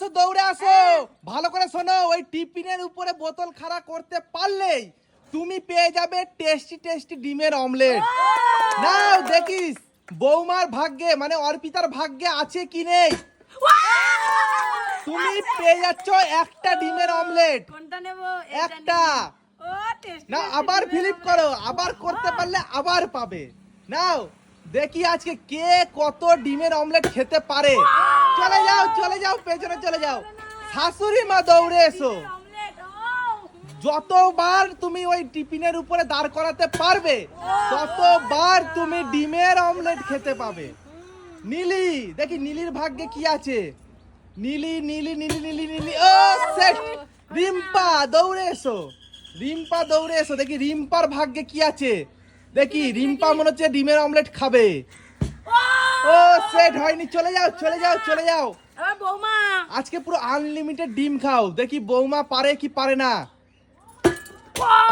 আসো দৌড়ে আসো। ভালো করে শোনো ওই টিফিনের উপরে বোতল খাড়া করতে পারলেই তুমি পেয়ে যাবে টেস্টি টেস্টি ডিমের অমলেট। নাও দেখিস বৌমার ভাগ্যে মানে অর্পিতার ভাগ্যে আছে কি নেই? তুমি পেয়ে যাচ্ছ একটা ডিমের অমলেট। কোনটা নেব? একটা। ও টেস্ট না আবার ফিলিপ করো আবার করতে পারলে আবার পাবে। নাও দেখি আজকে কে কত ডিমের অমলেট খেতে পারে। চলে যাও চলে যাও, পেছনে চলে যাও। শাশুড়ি মা দৌড়ে এসো। যতবার তুমি ওই টিফিনের উপরে দাঁড় করাতে পারবে, ততবার তুমি ডিমের অমলেট খেতে পাবে। নীলি, দেখি নীলির ভাগ্যে কি আছে? নীলি নীলি নীলি নীলি নীলি, ও, সেট। রিম্পা, দৌড়ে এসো। রিম্পা, দৌড়ে এসো। দেখি রিম্পার ভাগ্যে কি আছে? দেখি, রিম্পা মনে হচ্ছে ডিমের অমলেট খাবে। ও সেট হয়নি চলে যাও চলে যাও চলে যাও। বৌমা। আজকে পুরো আনলিমিটেড ডিম খাও দেখি বৌমা পারে কি পারে না।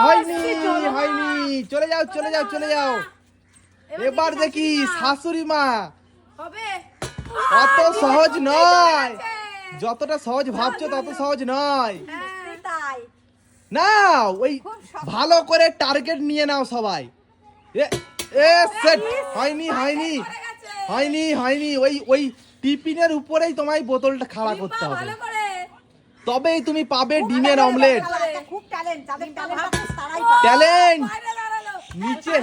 হয়নি হয়নি চলে যাও চলে যাও চলে যাও। এবার দেখি শাশুড়ি মা। হবে। অত সহজ নয়। যতটা সহজ ভাবছ তত সহজ নয়। তাই। না ওই ভালো করে টার্গেট নিয়ে নাও সবাই। এ এ সেট হয়নি হয়নি। হয়নি হয়নি ওই ওই টিফিনের উপরেই তোমায় বোতলটা খাড়া করতে হবে। তবেই তুমি পাবে ডিমের অমলেট। খুব ট্যালেন্ট ট্যালেন্ট আছে তারাই ট্যালেন্ট বাইরে দাঁড়াল। নিচে।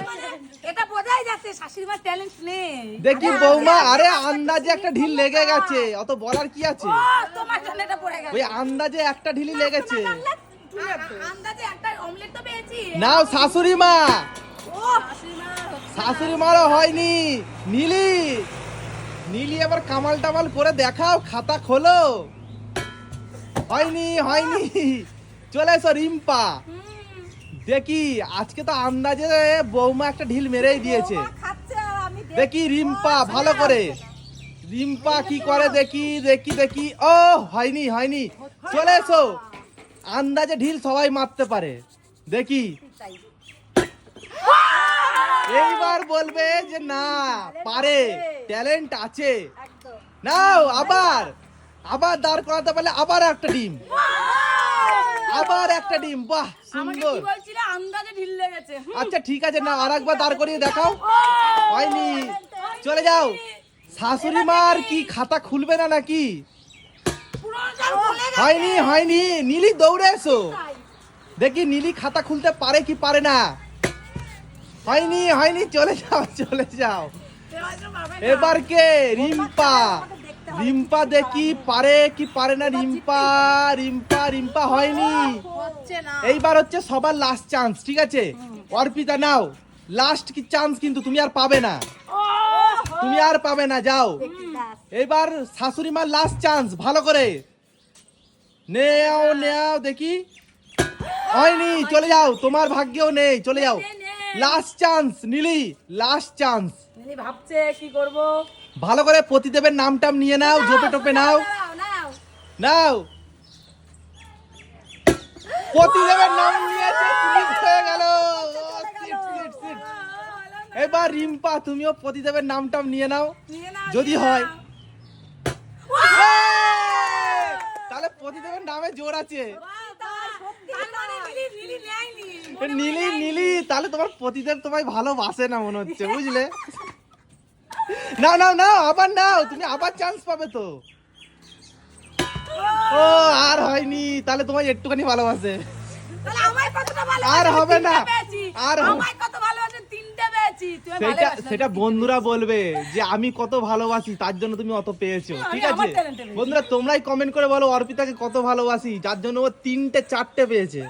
এটা বোঝাই যাচ্ছে শাশুড়ি মার ট্যালেন্ট নেই। দেখি বৌমা আরে আন্দাজে একটা ঢিল লেগে গেছে অত বলার কি আছে? তোমার জন্য এটা পড়ে গেছে। ওই আন্দাজে একটা ঢিলি লেগেছে। আন্দাজে একটা অমলেট তো পেয়েছি। নাও শাশুড়ি মা শাশুড়ি মারও হয়নি। নীলি। নীলি আবার কামাল টামাল করে দেখাও খাতা খোলো। হয়নি হয়নি। চলে এসো রিম্পা। দেখি আজকে তো আন্দাজে বৌমা একটা ঢিল মেরেই দিয়েছে। দেখি রিম্পা ভালো করে। রিম্পা কি করে দেখি দেখি দেখি। ও হয়নি হয়নি। চলে এসো। আন্দাজে ঢিল সবাই মারতে পারে। দেখি। এইবার বলবে যে না পারে ট্যালেন্ট আছে। নাও আবার আবার দাঁড় করাতে পারলে আবার একটা ডিম। আবার একটা ডিম বাহ সুন্দর। আচ্ছা ঠিক আছে না আর একবার দাঁড় করিয়ে দেখাও। হয়নি। চলে যাও। শাশুড়ি মার কি খাতা খুলবে না নাকি? হয়নি হয়নি। নীলি দৌড়ে এসো। দেখি নীলি খাতা খুলতে পারে কি পারে না। হয়নি হয়নি, চলে যাও চলে যাও। এবার কে? রিম্পা। রিম্পা দেখি পারে কি পারে না রিম্পা রিম্পা রিম্পা হয়নি। এইবার হচ্ছে সবার লাস্ট চান্স ঠিক আছে? অর্পিতা, নাও। লাস্ট কি চান্স কিন্তু তুমি আর পাবে না। তুমি আর পাবে না, যাও। এবার শাশুড়ি মার লাস্ট চান্স ভালো করে। নেও নেও, দেখি। হয়নি, চলে যাও, তোমার ভাগ্যেও নেই, চলে যাও। Last chance Nili last chance Mini ভাবছে কি করব? ভালো করে নাম টাম নিয়ে নাও ঝোপে টোপে নাও নাও। নাম নিয়েছে হয়ে গেল। এবার রিম্পা তুমিও প্রতিদেবের নাম টাম নিয়ে নাও যদি হয়। তাহলে প্রতিদেবের নামে জোর আছে। নীলি নীলি তাহলে তোমার প্রতিদেব তোমায় ভালোবাসে না মনে হচ্ছে বুঝলে? না না না আবার নাও তুমি আবার চান্স পাবে তো। ও আর হয়নি তাহলে তোমায় একটুখানি ভালোবাসে। আর হবে না। আর হবে- আমায় কত সেটা সেটা বন্ধুরা বলবে যে আমি কত ভালোবাসি তার জন্য তুমি অত পেয়েছ। ঠিক আছে। বন্ধুরা তোমরাই কমেন্ট করে বলো অর্পিতাকে কত ভালোবাসি যার জন্য ও তিনটে চারটে পেয়েছে।